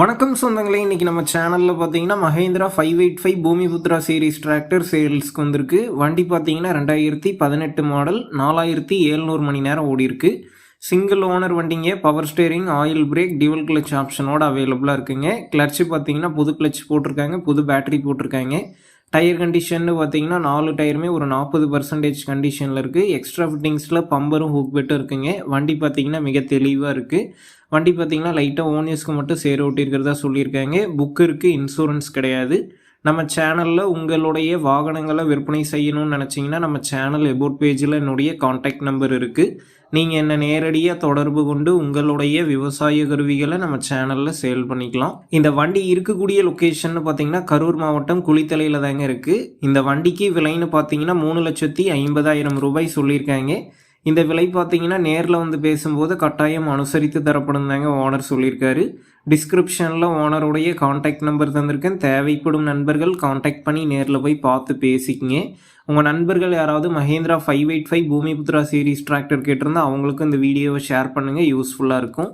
வணக்கம் சொந்தங்களே இன்றைக்கி நம்ம சேனலில் பார்த்தீங்கன்னா Mahindra five eight five Bhoomiputra series tractor சேல்ஸ்க்கு வந்திருக்கு. வண்டி பார்த்தீங்கன்னா ரெண்டாயிரத்தி பதினெட்டு மாடல் நாலாயிரத்தி எழுநூறு மணி நேரம் ஓடிருக்கு சிங்கிள் ஓனர் வண்டிங்க power steering oil brake dual clutch ஆப்ஷனோட அவைலபிளாக இருக்குங்க. கிளச்சு பார்த்தீங்கன்னா புது கிளச் போட்டிருக்காங்க புது பேட்டரி போட்டிருக்காங்க. டயர் கண்டிஷன்னு பார்த்தீங்கன்னா நாலு டயருமே ஒரு நாற்பது பர்சன்டேஜ் கண்டிஷனில் இருக்குது எக்ஸ்ட்ரா ஃபிட்டிங்ஸில் பம்பரும் ஹூக் பெட்டும் இருக்குங்க. வண்டி பார்த்தீங்கன்னா மிக தெளிவாக இருக்குது வண்டி பார்த்தீங்கன்னா லைட்டாக ஓனியர்ஸ்க்கு மட்டும் சேர ஓட்டியிருக்கிறதா சொல்லியிருக்காங்க. புக் இருக்குது இன்சூரன்ஸ் கிடையாது. நம்ம சேனலில் உங்களுடைய வாகனங்களை விற்பனை செய்யணும்னு நினச்சிங்கன்னா நம்ம சேனல் எபோட் பேஜில் என்னுடைய காண்டாக்ட் நம்பர் இருக்குது நீங்கள் என்னை நேரடியாக தொடர்பு கொண்டு உங்களுடைய விவசாய கருவிகளை நம்ம சேனலில் சேல் பண்ணிக்கலாம். இந்த வண்டி இருக்கக்கூடிய லொக்கேஷன் பார்த்தீங்கன்னா கரூர் மாவட்டம் குளித்தலையில் தாங்க இருக்குது இந்த வண்டிக்கு விலைன்னு பார்த்தீங்கன்னா மூணு லட்சத்தி ஐம்பதாயிரம் ரூபாய் சொல்லியிருக்காங்க. இந்த விலை பார்த்தீங்கன்னா நேரில் வந்து பேசும்போது கட்டாயம் அனுசரித்து தரப்படும் தாங்க ஓனர் சொல்லியிருக்காரு. டிஸ்கிரிப்ஷனில் ஓனருடைய காண்டாக்ட் நம்பர் தந்திருக்கேன். தேவைப்படும் நண்பர்கள் காண்டாக்ட் பண்ணி நேரில் போய் பார்த்து பேசிக்கிங்க. உங்கள் நண்பர்கள் யாராவது Mahindra five eight five Bhoomiputra series tractor கேட்டிருந்தால் அவங்களுக்கும் இந்த வீடியோவை ஷேர் பண்ணுங்கள் யூஸ்ஃபுல்லாக இருக்கும்.